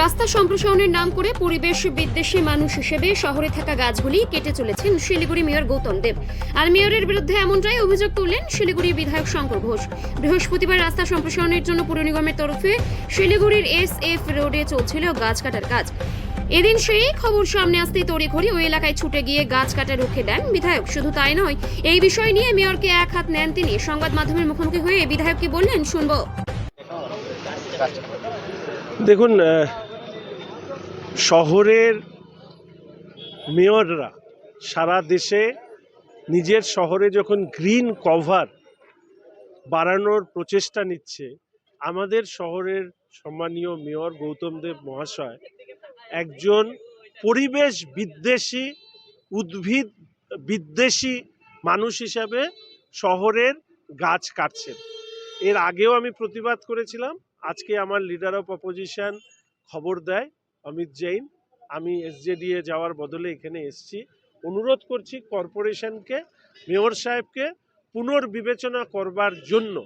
রাস্তা সম্প্রসারণের নাম করে পরিবেশ বিদ্বেষী মানুষ হিসেবে শহরে থাকা গাছগুলি কেটে চলেছেন শিলিগুড়ি মেয়র গৌতম দেব। আর মেয়রের বিরুদ্ধে এমনটাই অভিযোগ তুললেন শিলিগুড়ি বিধায়ক শঙ্কর ঘোষ। বৃহস্পতিবার রাস্তা সম্প্রসারণের জন্য পুর নিগমের তরফে শিলিগুড়ির এস এফ রোডে চলছিল গাছ কাটার কাজ। এদিন সেই খবর সামনে আসতেই তড়িঘড়ি ওই এলাকায় ছুটে গিয়ে গাছ কাটা রুখে দেন বিধায়ক। শুধু তাই নয়, এই বিষয় নিয়ে মেয়রকে এক হাত নেন তিনি। সংবাদ মাধ্যমের মুখোমুখি হয়ে বিধায়ক কি বললেন, শুনব। দেখুন শহরের মেয়ররা সারা দেশে নিজের শহরে যখন গ্রিন কভার বাড়ানোর প্রচেষ্টা নিচ্ছে, আমাদের শহরের সম্মানীয় মেয়র গৌতম দেব মহাশয় একজন পরিবেশ বিদ্বেষী, উদ্ভিদ বিদ্বেষী মানুষ হিসাবে শহরের গাছ কাটছেন। এর আগেও আমি প্রতিবাদ করেছিলাম, আজকে আমার লিডার অফ অপোজিশন খবর দেয়। অমিত জৈন। আমি এসজেডিএ যাওয়ার বদলে এখানে এসছি। অনুরোধ করছি কর্পোরেশনকে, মেয়র সাহেবকে পুনর্বিবেচনা করবার জন্য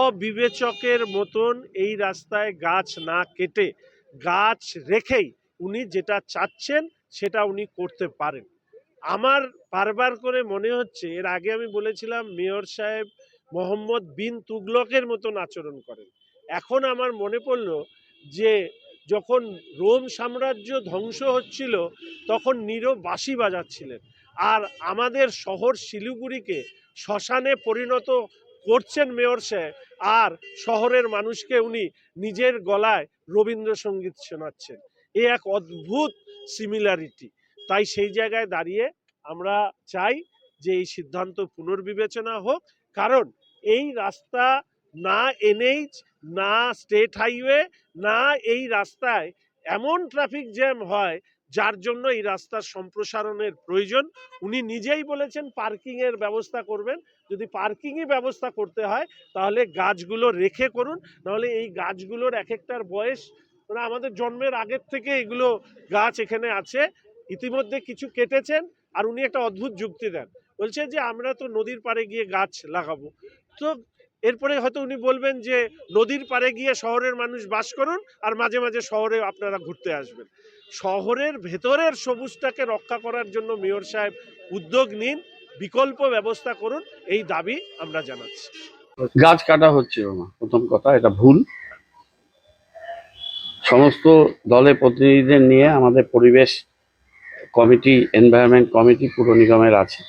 অবিবেচকের মতন এই রাস্তায় গাছ না কেটে, গাছ রেখেই উনি যেটা চাচ্ছেন সেটা উনি করতে পারেন। আমার বারবার করে মনে হচ্ছে, এর আগে আমি বলেছিলাম মেয়র সাহেব মোহাম্মদ বিন তুগলকের মতন আচরণ করেন। এখন আমার মনে পড়ল যে যখন রোম সাম্রাজ্য ধ্বংস হচ্ছিল, তখন নীরব বাঁশি বাজাচ্ছিলেন। আর আমাদের শহর শিলিগুড়িকে শ্মশানে পরিণত করছেন মেয়র আর শহরের মানুষকে উনি নিজের গলায় রবীন্দ্রসঙ্গীত শোনাচ্ছেন। এ এক অদ্ভুত সিমিলারিটি তাই সেই জায়গায় দাঁড়িয়ে আমরা চাই যে এই সিদ্ধান্ত পুনর্বিবেচনা হোক, কারণ এই রাস্তা না এনএইচ না স্টেট হাইওয়ে না এই রাস্তায় এমন ট্রাফিক জ্যাম হয় যার জন্য এই রাস্তার সম্প্রসারণের প্রয়োজন। উনি নিজেই বলেছেন পার্কিংয়ের ব্যবস্থা করবেন। যদি পার্কিংই ব্যবস্থা করতে হয়, তাহলে গাছগুলো রেখে করুন। নাহলে এই গাছগুলোর এক একটার বয়স মানে আমাদের জন্মের আগের থেকে এগুলো গাছ এখানে আছে, ইতিমধ্যে কিছু কেটেছেন আর উনি একটা অদ্ভুত যুক্তি দেন। বলছে যে, আমরা তো নদীর পাড়ে গিয়ে গাছ লাগাবো। তো এরপরে হয়তো উনি বলবেন যে নদীর পাড়ে গিয়ে শহরের মানুষ বাস করুন আর মাঝে মাঝে শহরে আপনারা ঘুরতে আসবেন। শহরের ভেতরের সবুজটাকে রক্ষা করার জন্য মেয়র সাহেব উদ্যোগ নিন, বিকল্প ব্যবস্থা করুন, এই দাবি আমরা জানাচ্ছি। গাছ কাটা হচ্ছে প্রথম কথা, এটা ভুল। সমস্ত দলের প্রতিনিধিদের নিয়ে আমাদের পরিবেশ কমিটি, এনভায়রনমেন্ট কমিটি, পুর নিগমের আছে।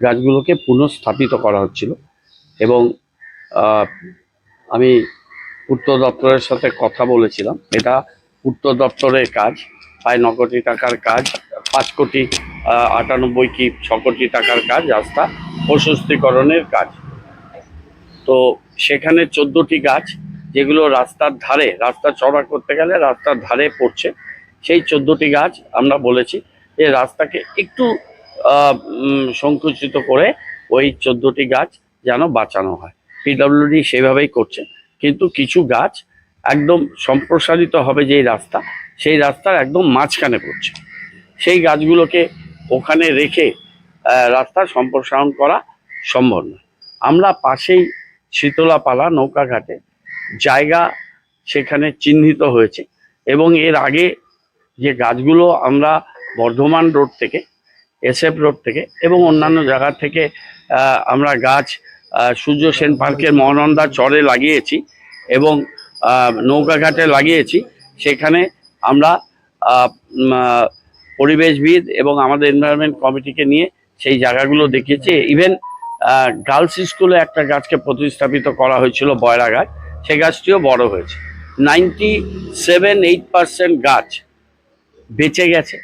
গাছগুলোকে পুনঃস্থাপিত করা হচ্ছিল এবং আমি পূর্ত দপ্তরের সাথে কথা বলেছিলাম। এটা পূর্ত দপ্তরের কাজ, প্রায় ন কোটি টাকার কাজ, পাঁচ কোটি আটানব্বই কি ছ কোটি টাকার কাজ, রাস্তা প্রশস্তিকরণের কাজ। তো সেখানে চোদ্দোটি গাছ, যেগুলো রাস্তার ধারে, রাস্তা চড়া করতে গেলে রাস্তার ধারে পড়ছে। সেই চোদ্দোটি গাছ আমরা বলেছি, যে রাস্তাকে একটু সংকুচিত করে ওই চোদ্দোটি গাছ যেন বাঁচানো হয়। পিডব্লিউডি সেভাবেই করছে। কিন্তু কিছু গাছ একদম সম্প্রসারিত হবে যেই রাস্তা, সেই রাস্তার একদম মাঝখানে পড়ছে। সেই গাছগুলোকে ওখানে রেখে রাস্তা সম্প্রসারণ করা সম্ভব নয়। আমরা পাশেই শীতলাপালা নৌকাঘাটে জায়গা সেখানে চিহ্নিত হয়েছে এবং এর আগে যে গাছগুলো আমরা বর্ধমান রোড থেকে এসএফ রোড থেকে এবং অন্যান্য জায়গা থেকে আমরা গাছ সূর্য সেন পার্কের মহানন্দা চরে লাগিয়েছি এবং নৌকাঘাটে লাগিয়েছি। সেখানে আমরা পরিবেশবিদ এবং আমাদের এনভায়রনমেন্ট কমিটিকে নিয়ে সেই জায়গাগুলো দেখিয়েছি। ইভেন গার্লস স্কুলে একটা গাছকে প্রতিস্থাপিত করা হয়েছিল বয়রা গাছ সেই গাছটিও বড় হয়েছে। নাইনটি সেভেন এইট পার্সেন্ট গাছ বেঁচে গেছে।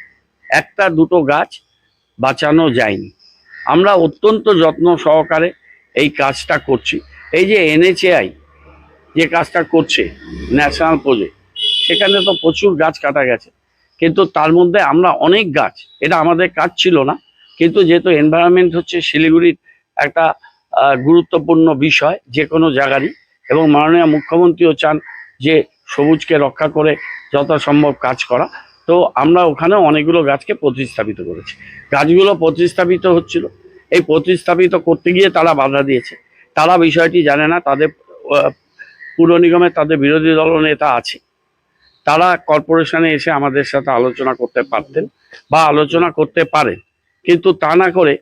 একটা দুটো গাছ বাঁচানো যায়নি। আমরা অত্যন্ত যত্ন সহকারে এই কাজটা করছি। এই যে এনএচএআই যে কাজটা করছে ন্যাশনাল প্রজেক্ট সেখানে তো প্রচুর গাছ কাটা গেছে। কিন্তু তার মধ্যে আমরা অনেক গাছ, এটা আমাদের কাজ ছিল না। কিন্তু যেহেতু এনভায়রনমেন্ট হচ্ছে শিলিগুড়ির একটা গুরুত্বপূর্ণ বিষয়, যে কোনো জায়গারই, এবং মাননীয় মুখ্যমন্ত্রীও চান যে সবুজকে রক্ষা করে যথাসম্ভব কাজ করা, তো আমরা ওখানে অনেকগুলো গাছকে প্রতিস্থাপিত করেছি। গাছগুলো প্রতিস্থাপিত হচ্ছিল এই প্রতিস্থাপিত করতে গিয়ে তারা বাধা দিয়েছে। তারা বিষয়টি জানে না, তাদের পুর নিগমে তাদের বিরোধী দল নেতা আছে। তারা কর্পোরেশনে এসে আমাদের সাথে আলোচনা করতে পারতেন বা আলোচনা করতে পারেন। কিন্তু তা না করে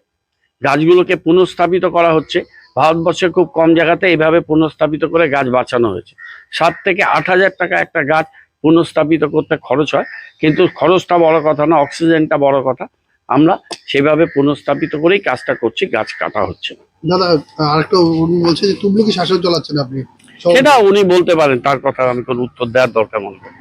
গাছগুলোকে পুনঃস্থাপিত করা হচ্ছে। ভারতবর্ষে খুব কম জায়গাতে এইভাবে পুনঃস্থাপিত করে গাছ বাঁচানো হয়েছে। সাত থেকে আট হাজার টাকা একটা গাছ পুনঃস্থাপিত করতে খরচ হয়। কিন্তু খরচটা বড় কথা না, অক্সিজেনটা বড় কথা। আমরা সেভাবে পুনঃস্থাপিত করেই কাজটা করছি গাছ কাটা হচ্ছে না। দাদা আরেকটা উনি বলছে যে তুবলুকি শাসন চালাচ্ছেন আপনি সেটা উনি বলতে পারেন তার কথা আমি কোনো উত্তর দেওয়ার দরকার মনে করি।